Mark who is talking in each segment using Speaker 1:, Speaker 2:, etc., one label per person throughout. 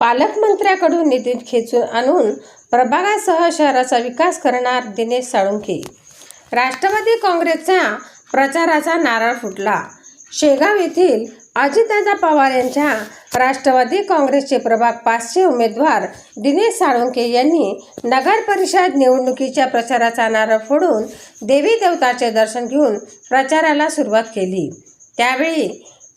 Speaker 1: पालकमंत्र्याकडून निधी खेचून आणून प्रभागासह शहराचा विकास करणार दिनेश साळुंखे. राष्ट्रवादी काँग्रेसचा प्रचाराचा नारळ फुटला. शेगाव येथील अजितदादा पवार यांच्या राष्ट्रवादी काँग्रेसचे प्रभाग पाचशे उमेदवार दिनेश साळुंखे यांनी नगर परिषद निवडणुकीच्या प्रचाराचा नारळ फोडून देवी देवताचे दर्शन घेऊन प्रचाराला सुरुवात केली. त्यावेळी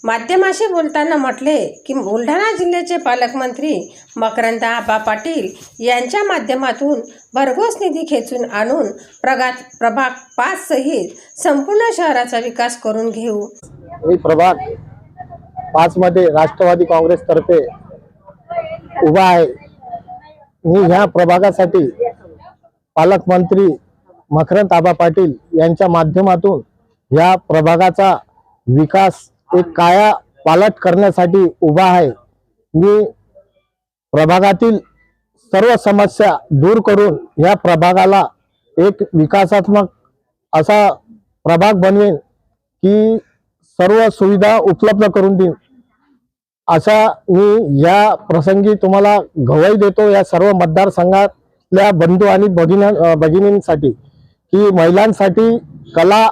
Speaker 1: माध्यमाशी बोलताना म्हटले की बुलढाणा जिल्ह्याचे पालकमंत्री मकरंद आबा पाटील यांच्या माध्यमातून भरघोस निधी खेचून आणून प्रगात प्रभाग पाच सहित संपूर्ण शहराचा विकास करून घेऊ.
Speaker 2: मी प्रभाग पाच मध्ये राष्ट्रवादी काँग्रेस तर्फे उभा आहे. मी ह्या प्रभागासाठी पालकमंत्री मकरंद आबा पाटील यांच्या माध्यमातून ह्या प्रभागाचा विकास एक काया पालट करण्यासाठी उभा आहे. मी प्रभागातील सर्व समस्या दूर करून या प्रभागाला एक विकासात्मक असा प्रभाग बनवेन की सर्व सुविधा उपलब्ध करून देईन. असा मी या प्रसंगी तुम्हाला गवाही देतो या सर्व मतदारसंघातल्या बंधू आणि भगिनी भगिनींसाठी की महिलांसाठी कला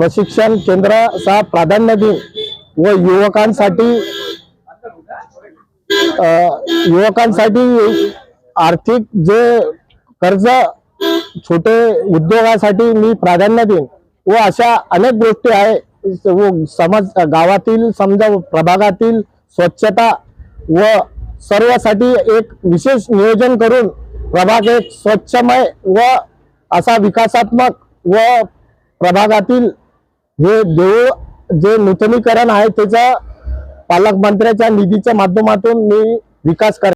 Speaker 2: प्रशिक्षण केंद्राचा प्राधान्य देईन व युवकांसाठी युवकांसाठी आर्थिक जे कर्ज छोटे उद्योगासाठी मी प्राधान्य देईन. व अशा अनेक गोष्टी आहे व समाज गावातील समजा प्रभागातील स्वच्छता व सर्वासाठी एक विशेष नियोजन करून प्रभाग एक स्वच्छमय व असा विकासात्मक व प्रभागातील हे देऊळ जे नूतनीकरण आहे त्याचा पालकमंत्र्याच्या निधीच्या माध्यमातून मी विकास कर